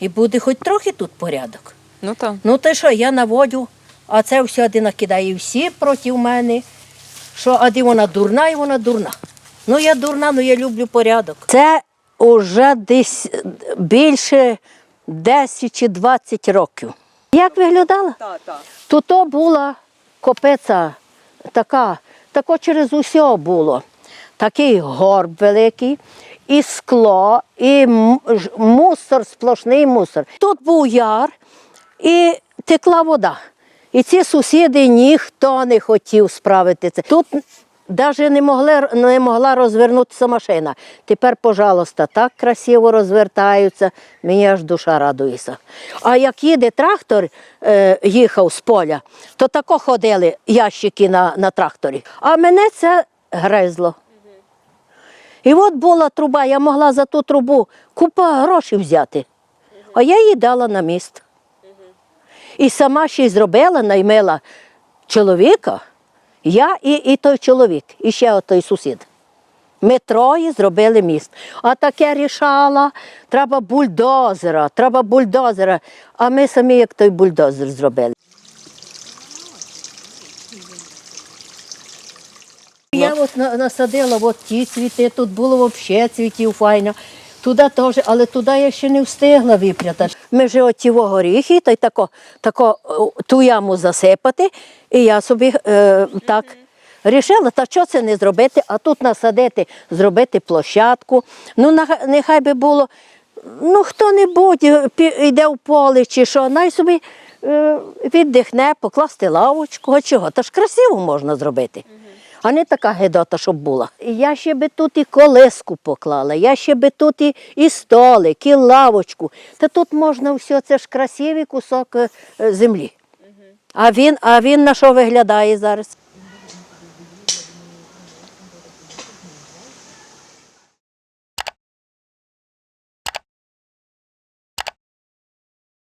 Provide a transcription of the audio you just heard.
І буде хоч трохи тут порядок. Ну так. Ну ти що, я наводю, а це все один накидає всі проти мене. Що, а вона дурна, і вона дурна. Ну я дурна, ну я люблю порядок. Це вже десь більше 10 чи 20 років. Як виглядала? Так, так. То то була копиця така, тако через усе було. Такий горб великий, і скло, і мусор, сплошний мусор. Тут був яр і текла вода. І ці сусіди ніхто не хотів справити це. Тут навіть не, могли, не могла розвернутися машина. Тепер, пожалуйста, так красиво розвертаються, мені аж душа радується. А як їде трактор, е, їхав з поля, то тако ходили ящики на, на тракторі. А мене це гризло. І от була труба, я могла за ту трубу купа грошей взяти. А я її дала на міст. І сама ще й зробила, наймила чоловіка, я і, і той чоловік, і ще той сусід. Ми троє зробили міст. А таке рішала, треба бульдозера, треба бульдозера. А ми самі як той бульдозер зробили. Я от на- насадила от ті цвіти, тут було взагалі цвітів файно. Туди теж, але туди я ще не встигла випрятати. Ми вже оті во горіхи, та й тако, тако е, ту яму засипати, і я собі е, так рішила, та що це не зробити, а тут насадити, зробити площадку. Ну, нехай би було, ну хто-небудь е, пі- йде в поле чи що, най собі е, віддихне, покласти лавочку, от чого. Та ж красиво можна зробити. А не така гедота, щоб була. Я ще би тут і колеску поклала, я ще би тут і, і столик, і лавочку. Та тут можна все, це ж красивий кусок е, землі. А він, а він на що виглядає зараз?